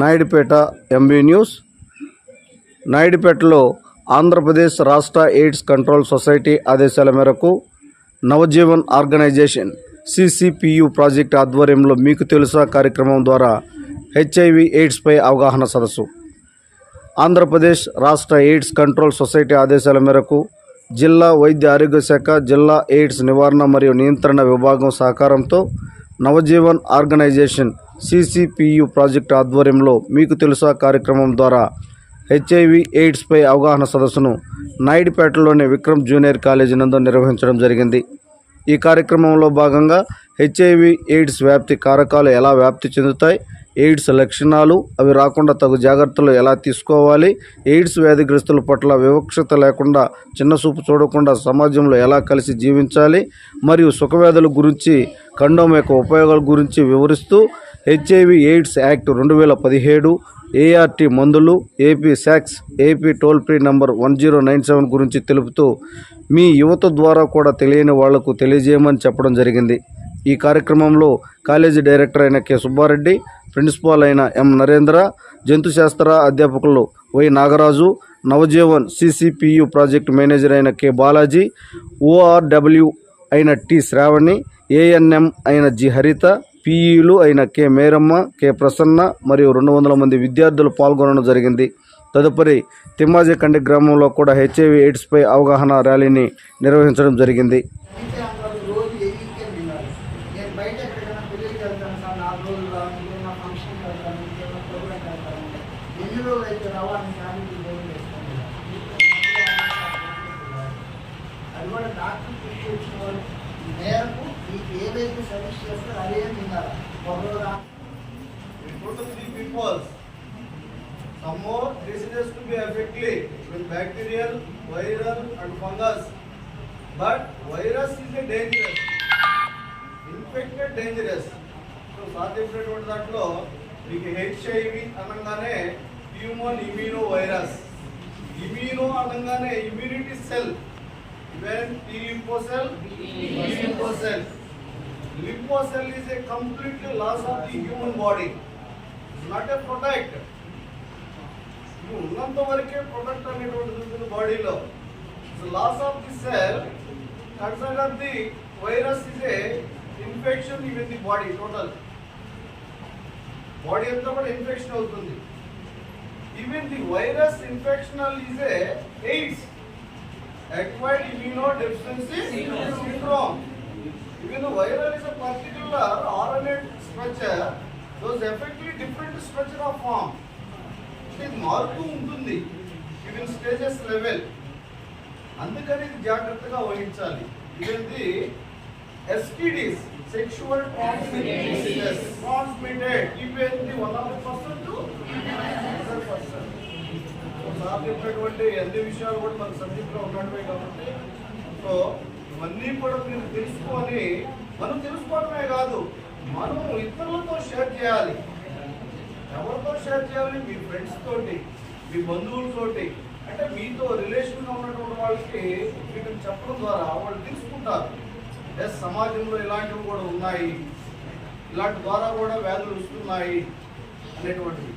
Naidupeta MB news. నాయుడుపేటలో Andhra Pradesh రాష్ట్ర AIDS control society ఆదేశాల మేరకు నవజీవన్ ఆర్గనైజేషన్ సిసిపియు ప్రాజెక్ట్ ఆధ్వర్యంలో మీకు తెలుసా కార్యక్రమం ద్వారా హెచ్ఐవి ఎయిడ్స్పై అవగాహన సదస్సు. ఆంధ్రప్రదేశ్ రాష్ట్ర ఎయిడ్స్ కంట్రోల్ సొసైటీ ఆదేశాల మేరకు జిల్లా వైద్య ఆరోగ్య శాఖ జిల్లా ఎయిడ్స్ నివారణ మరియు నియంత్రణ విభాగం సహకారంతో నవజీవన్ ఆర్గనైజేషన్ సిసిపియు ప్రాజెక్టు ఆధ్వర్యంలో మీకు తెలుసా కార్యక్రమం ద్వారా హెచ్ఐవి ఎయిడ్స్పై అవగాహన సదస్సును నాయుడుపేటలోని విక్రమ్ జూనియర్ కాలేజీ నందు నిర్వహించడం జరిగింది. ఈ కార్యక్రమంలో భాగంగా హెచ్ఐవి ఎయిడ్స్ వ్యాప్తి కారకాలు ఎలా వ్యాప్తి చెందుతాయి ఎయిడ్స్ లక్షణాలు అవి రాకుండా తగు జాగ్రత్తలు ఎలా తీసుకోవాలి ఎయిడ్స్ వ్యాధిగ్రస్తుల పట్ల వివక్షత లేకుండా చిన్నసూపు చూడకుండా సమాజంలో ఎలా కలిసి జీవించాలి మరియు సుఖవ్యాధుల గురించి కండోమ్ యొక్క ఉపయోగాల గురించి వివరిస్తూ హెచ్ఐవి ఎయిడ్స్ యాక్ట్ రెండు వేల పదిహేడు ఏఆర్టీ మందులు AP శాక్స్ AP toll free number one zero nine seven గురించి తెలుపుతూ మీ యువత ద్వారా కూడా తెలియని వాళ్ళకు తెలియజేయమని చెప్పడం జరిగింది. ఈ కార్యక్రమంలో కాలేజీ డైరెక్టర్ అయిన కె. సుబ్బారెడ్డి ప్రిన్సిపాల్ అయిన ఎం. నరేంద్ర జంతుశాస్త్ర అధ్యాపకులు Y. Nagaraju Navajeevan CCPU project manager అయిన కె. బాలాజీ ఓఆర్డబ్ల్యూ అయిన టి. శ్రావణి ఏఎన్ఎం అయిన జి. హరిత పీఈలు అయిన కె. మేరమ్మ కె. ప్రసన్న మరియు రెండు వందల మంది విద్యార్థులు పాల్గొనడం జరిగింది. తదుపరి తిమ్మాజకండి గ్రామంలో కూడా హెచ్ఐవి ఎయిడ్స్పై అవగాహన ర్యాలీని నిర్వహించడం జరిగింది. అది కూడా డాక్టర్ తీసుకొచ్చిన వాళ్ళు. మేరకు మీకు ఏదైతే సజెస్ట్ చేస్తారో అదే తినాలి ఒక three peoples. Some more diseases to be affected with bacterial, viral and fungus. But virus is a dangerous. Infected dangerous. So సాధ్యమైనటువంటి దాంట్లో మీకు హెచ్ఐవి అనగానే హ్యూమన్ ఇమ్యూనో వైరస్ ఇమ్యూనో అనగానే immunity cell even T lymphocyte lymphocyte lymphocyte is a completely loss of the human body. It's not a product. నువ్వు ఉన్నంత వరకే product అనేటువంటిది ఉంటుంది బాడీలో loss of the cell concern the virus is a infection in the body total body అంతా కూడా infection అవుతుంది. Even the virus infectional is a AIDS acquired immunodeficiency syndrome. Even the viral is a particular RNA structure, those effectively different structure of form. ఇది మారుతూ ఉంటుంది even stages level అందుకని ఇది జాగ్రత్తగా వహించాలి ఇదేంటి ఎస్టీడీస్ సెక్షువల్ ట్రాన్స్మిటెడ్ ట్రాన్స్మిటెడ్ ఇవేంటి one of percent percent sir చెప్పినటువంటి అన్ని విషయాలు కూడా మన సబ్జెక్ట్లో ఉన్నట్టువే కాబట్టి. సో ఇవన్నీ కూడా మీరు తెలుసుకొని మనం తెలుసుకోవడమే కాదు మనం ఇతరులతో షేర్ చేయాలి. ఎవరితో షేర్ చేయాలి? మీ ఫ్రెండ్స్ తోటి మీ బంధువులతోటి. అంటే మీతో రిలేషన్గా ఉన్నటువంటి వాళ్ళకి మీకు చెప్పడం ద్వారా వాళ్ళు తెలుసుకుంటారు. ఎస్ సమాజంలో ఇలాంటివి కూడా ఉన్నాయి. ఇలాంటి ద్వారా కూడా వ్యాధులు వస్తున్నాయి అనేటువంటివి